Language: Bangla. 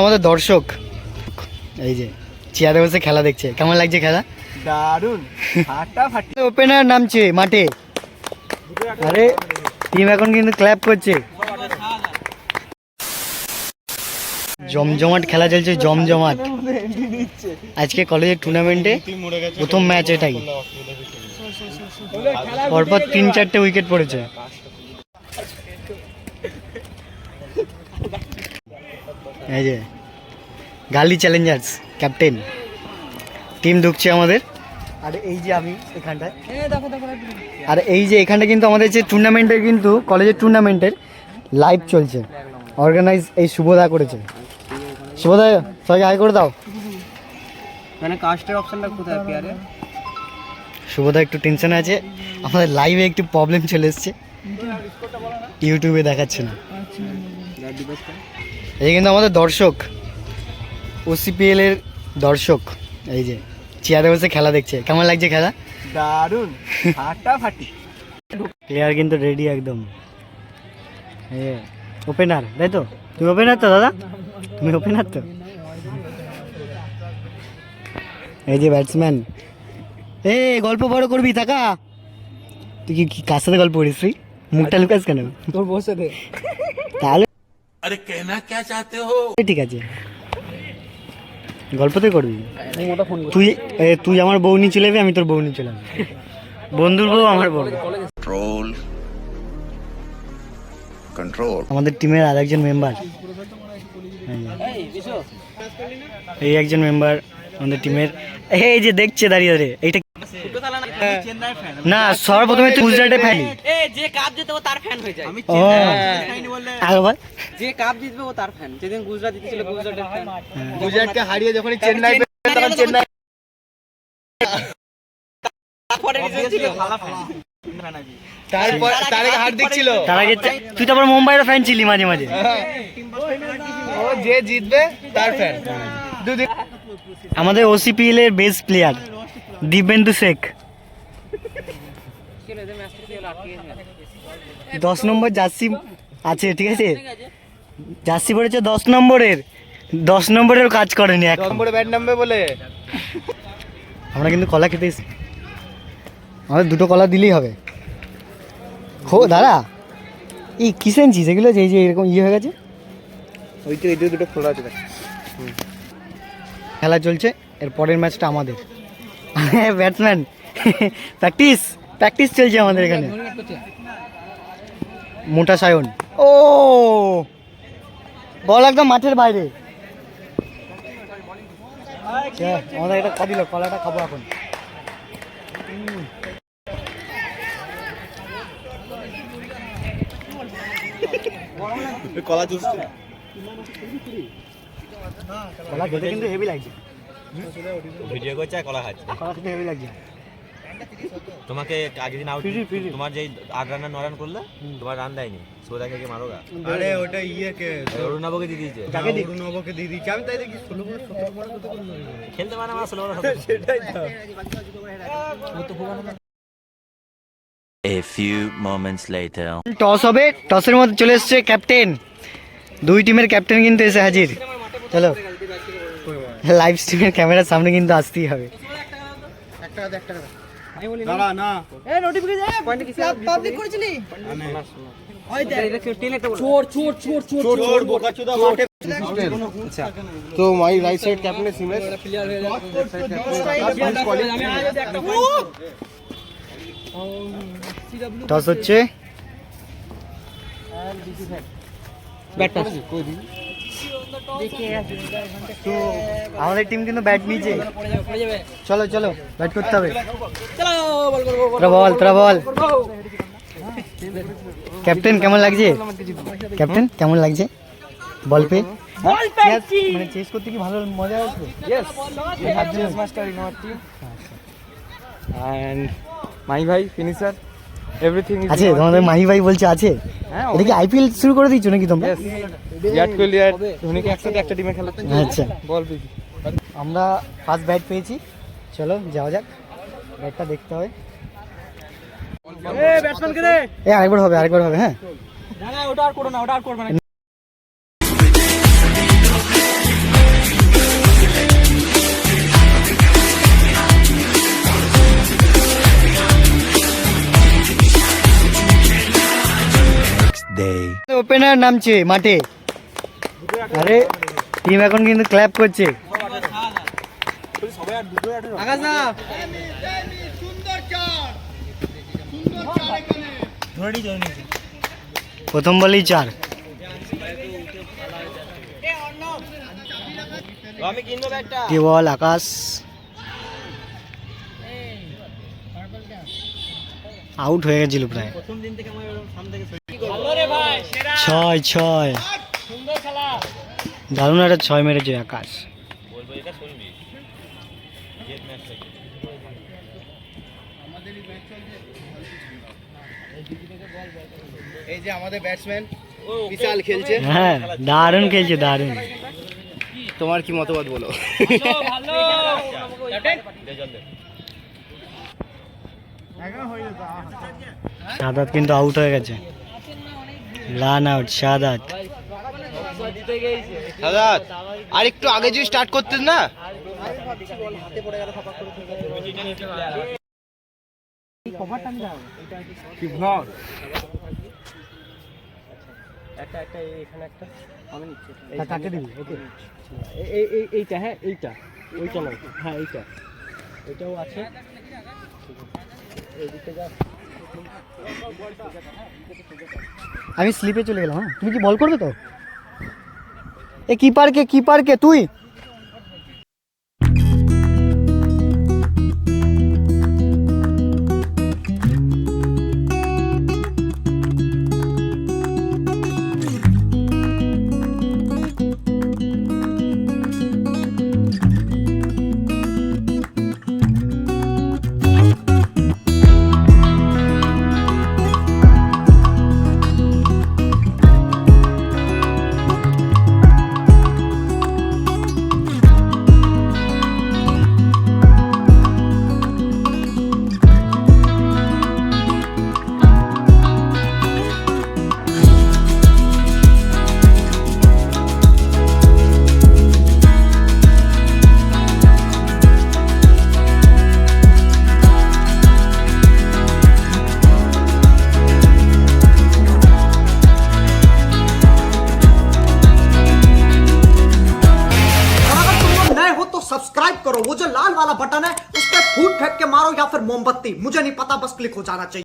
আমাদের দর্শক এই যে চেয়ারে বসে খেলা দেখছে। কেমন লাগছে খেলা? দারুণ ফাটাফাটি ওপেনার নামছে মাঠে। আরে টিম এখন কিন্তু ক্ল্যাপ করছে। জমজমাট খেলা চলছে জমজমাট। আজকে কলেজের টুর্নামেন্টে প্রথম ম্যাচ এটাই। পরপর তিন চারটে উইকেট পড়েছে। এই যে গালি চ্যালেঞ্জার্স ক্যাপ্টেন টিম ঢুকছে আমাদের। আর এই যে আমি এখানটায়। আর এই যে এখানটা কিন্তু আমাদের যে টুর্নামেন্টের কিন্তু কলেজের টুর্নামেন্টের লাইভ চলছে। অর্গানাইজ এই শুভদা করেছে। শুভদা সবাইকে হাই করে দাও। মানে কাস্টের অপশনটা কোথায় পেয়ারে শুভদা একটু টেনশনে আছে। আমাদের লাইভে একটু প্রবলেম চলে এসছে। ইউটিউবে দেখাচ্ছে না। এই কিন্তু আমাদের দর্শক ওসিপিএল এর দর্শক এই যে চেয়ারে বসে খেলা দেখছে। কেমন লাগছে খেলা? দারুণ ফাটাফাটি। প্লেয়ার কিন্তু রেডি একদম। ওপেনার তাই তো? তুমি ওপেনার তো দাদা? তুমি ওপেনার তো? এই যে ব্যাটসম্যান এ গল্প বড় করবি টাকা তুই কি কি কার সাথে গল্প করিস তুই? মুখটা লুকাস কেন? তোর বসে দে। তাহলে আরে কেনা কে চাতে হো? ঠিক আছে। গল্পতে করবি? তুই তুই আমার বউ নিয়ে চলে যাবি আমি তোর বউ নিয়ে চলে যাবি। বন্ধুর বউ আমার বউ। কন্ট্রোল কন্ট্রোল আমাদের টিমের আরেকজন মেম্বার এই একজন মেম্বার আমাদের টিমের। এই যে দেখছে দাঁড়িয়ে দাঁড়িয়ে এইটা না সর্বপ্রথমে তুই গুজরাটে এ যে কাপ জিতবে তার ফ্যান হয়ে যায়। আমি যে কাপ জিতবে ও তার ফ্যান যেদিন গুজরাট জিতেছিল গুজরাটের ফ্যান গুজরাটকে হারিয়ে যখন চেন্নাই তখন চেন্নাই তারপরে রিজন ছিল। ভালো ফ্যান তারপর তার আগে হার দিচ্ছিল তার আগে তুই তো আবার মুম্বাইয়ের ফ্যান ছিলি মাঝে মাঝে। ও যে জিতবে তার ফ্যান দুদিন আমাদের ওসিপিএল এর বেস্ট প্লেয়ার দিব্যেন্দু শেখ। দশ নম্বর জার্সি আছে ঠিক আছে? জার্সি পড়েছে দশ নম্বরের। দশ নম্বরের কাজ করেনি এক নম্বরে ব্যাট নামবে বলে। আমরা কিন্তু কলা খেতে এসেছি। আমাদের দুটো কলা দিলেই হবে। খো দাঁড়া। এই কিসেন চিজ এগুলো যে এই যে এরকম ইয়ে হয়ে গেছে? ওই তো এই দুটো খোলা আছে। খেলা চলছে এর পরের ম্যাচটা আমাদের। ব্যাটসম্যান। প্র্যাকটিস প্র্যাকটিস চলছে আমাদের এখানে। মোটা সায়ন। ও! বল একদম মাঠের বাইরে। আমাদের এটা কলাটা খাব এখন। কলা জুস কলা খেতে কিন্তু হেভি লাগছে। ভিডিও করছে কলা খাচ্ছে। কলা খেতে হেভি লাগছে। তোমাকে আগে দিন আউট। তোমার যেই আট রান ন রান করলে তোমার রান দেয়নি। সোজা কে মারোগা আরে ওটা ইয়ে কে অরুণাবকে দিয়ে দিয়েছে। দিক অরুণবকে দিয়ে দিচ্ছি আমি তাই দেখি ষোলো বড় সতেরো বড় কত করে খেলতে পারে না ষোলো সেটাই তো। A few moments later. Toss হবে টসের মধ্যে চলে এসছে ক্যাপ্টেন দুই টিমের ক্যাপ্টেন কিন্তু এসে হাজির। চলো। লাইভ স্ট্রিমের ক্যামেরার সামনে কিন্তু আসতেই হবে। তো মাই রাইট সাইড ক্যাপ্টেন যাবে টস হচ্ছে। ব্যাটটা তো আমাদের টিম কিন্তু ব্যাট নিয়েছে। চলো চলো ব্যাট করতে হবে। চলো বল তোরা বল তোরা বল। ক্যাপ্টেন কেমন লাগছে? ক্যাপ্টেন কেমন লাগছে? বল পে। মানে চেস করতে কি ভালো মজা আসবে Yes, we have chess master in our team. And my bhai, finisher, everything is আছে তোমাদের. মাহি ভাই বলছে আছে। হ্যাঁ, এটা কি আইপিএল শুরু করে দিচ্ছ নাকি তোমরা? বিরাট কোহলি আর ধোনিকে একসাথে একটা টিমে খেলাতে আচ্ছা। বল আমরা ফার্স্ট ব্যাট পেয়েছি। চলো যাওয়া যাক। ব্যাটটা দেখতে হবে এ ব্যাটসম্যান কে রে এ আরেকবার হবে আরেকবার হবে হ্যাঁ। ওটা আর করো না ওটা আর করবে না। ওপেনার নামছে মাঠে। আরে টিম এখন কিন্তু ক্ল্যাপ করছে। প্রথম বলেই চার। কে বল, আকাশ? আউট হয়ে গেছিল প্রায়। ছয় ছয়। দারুণ একটা ছয় মেরেছে আকাশ। এই যে আমাদের ব্যাটসম্যান বিশাল খেলছে। হ্যাঁ দারুণ খেলছে দারুণ। তোমার কি মতবাদ বলো? সাদাত কিন্তু আউট হয়ে গেছে। Run out Sadat. দাদা আর একটু আগে যদি স্টার্ট করতেন না? কাকে দিবি ওকে এইটা হ্যাঁ এইটা ওইটা নয় হ্যাঁ এইটা এটাও আছে আমি স্লিপে চলে গেলাম হ্যাঁ? তুমি কি বল করবে তো? এ কিপারকে কিপারকে তুই? मोमबत्ती। मुझे नहीं पता बस क्लिक हो जाना चाहिए।